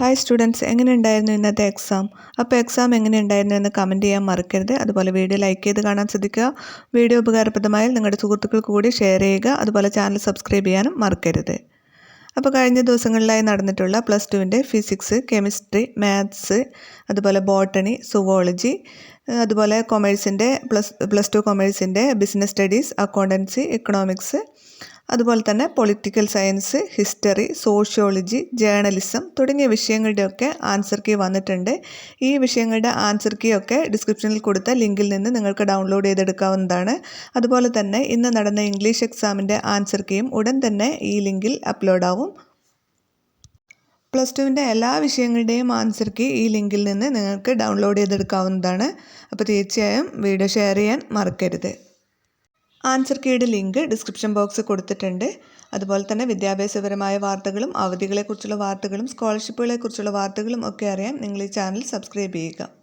Hi students എങ്ങനെ ഉണ്ടായിരുന്നു ഇന്നത്തെ എക്സാം അപ്പോൾ എക്സാം എങ്ങനെ ഉണ്ടായിരുന്നു എന്ന് കമന്റ് ചെയ്യാൻ മറക്കരുത്. അതുപോലെ വീഡിയോ ലൈക്ക് ചെയ്ത് കാണാൻ ശ്രദ്ധിക്കുക. വീഡിയോ ഉപകാരപ്രദമായി നിങ്ങളുടെ സുഹൃത്തുക്കൾക്ക് കൂടി ഷെയർ ചെയ്യുക. അതുപോലെ ചാനൽ സബ്സ്ക്രൈബ് ചെയ്യാനും മറക്കരുത്. അപ്പോൾ കഴിഞ്ഞ ദിവസങ്ങളിലായി നടന്നിട്ടുള്ള പ്ലസ് ടുവിന്റെ ഫിസിക്സ് കെമിസ്ട്രി മാത്സ് അതുപോലെ ബോട്ടണി സുവോളജി അതുപോലെ കൊമേഴ്സിന്റെ പ്ലസ് പ്ലസ് ടു കൊമേഴ്സിന്റെ ബിസിനസ് സ്റ്റഡീസ് അക്കൗണ്ടൻസി എക്കണോമിക്സ് അതുപോലെ തന്നെ political science history sociology journalism തുടങ്ങിയ വിഷയങ്ങളുടെയൊക്കെ ആൻസർ കീ വന്നിട്ടുണ്ട്. ഈ വിഷയങ്ങളുടെ ആൻസർ കീ ഒക്കെ ഡിസ്ക്രിപ്ഷനിൽ കൊടുത്ത ലിങ്കിൽ നിന്ന് നിങ്ങൾക്ക് ഡൗൺലോഡ് ചെയ്തെടുക്കാവുന്നതാണ്. അതുപോലെ തന്നെ ഇന്ന് നടന്ന ഇംഗ്ലീഷ് എക്സാമിന്റെ ആൻസർ കീയും ഉടൻ തന്നെ ഈ ലിങ്കിൽ അപ്ലോഡ് ആവും. പ്ലസ് ടുവിന്റെ എല്ലാ വിഷയങ്ങളുടെയും ആൻസർ കീ ഈ ലിങ്കിൽ നിന്ന് നിങ്ങൾക്ക് ഡൗൺലോഡ് ചെയ്തെടുക്കാവുന്നതാണ്. അപ്പോൾ തീർച്ചയായും വീഡിയോ ഷെയർ ചെയ്യാൻ മറക്കരുത്. ആൻസർ കീയുടെ ലിങ്ക് ഡിസ്ക്രിപ്ഷൻ ബോക്സ് കൊടുത്തിട്ടുണ്ട്. അതുപോലെ തന്നെ വിദ്യാഭ്യാസപരമായ വാർത്തകളും അവധികളെക്കുറിച്ചുള്ള വാർത്തകളും സ്കോളർഷിപ്പുകളെക്കുറിച്ചുള്ള വാർത്തകളും ഒക്കെ അറിയാൻ നിങ്ങൾ ഈ ചാനൽ സബ്സ്ക്രൈബ് ചെയ്യുക.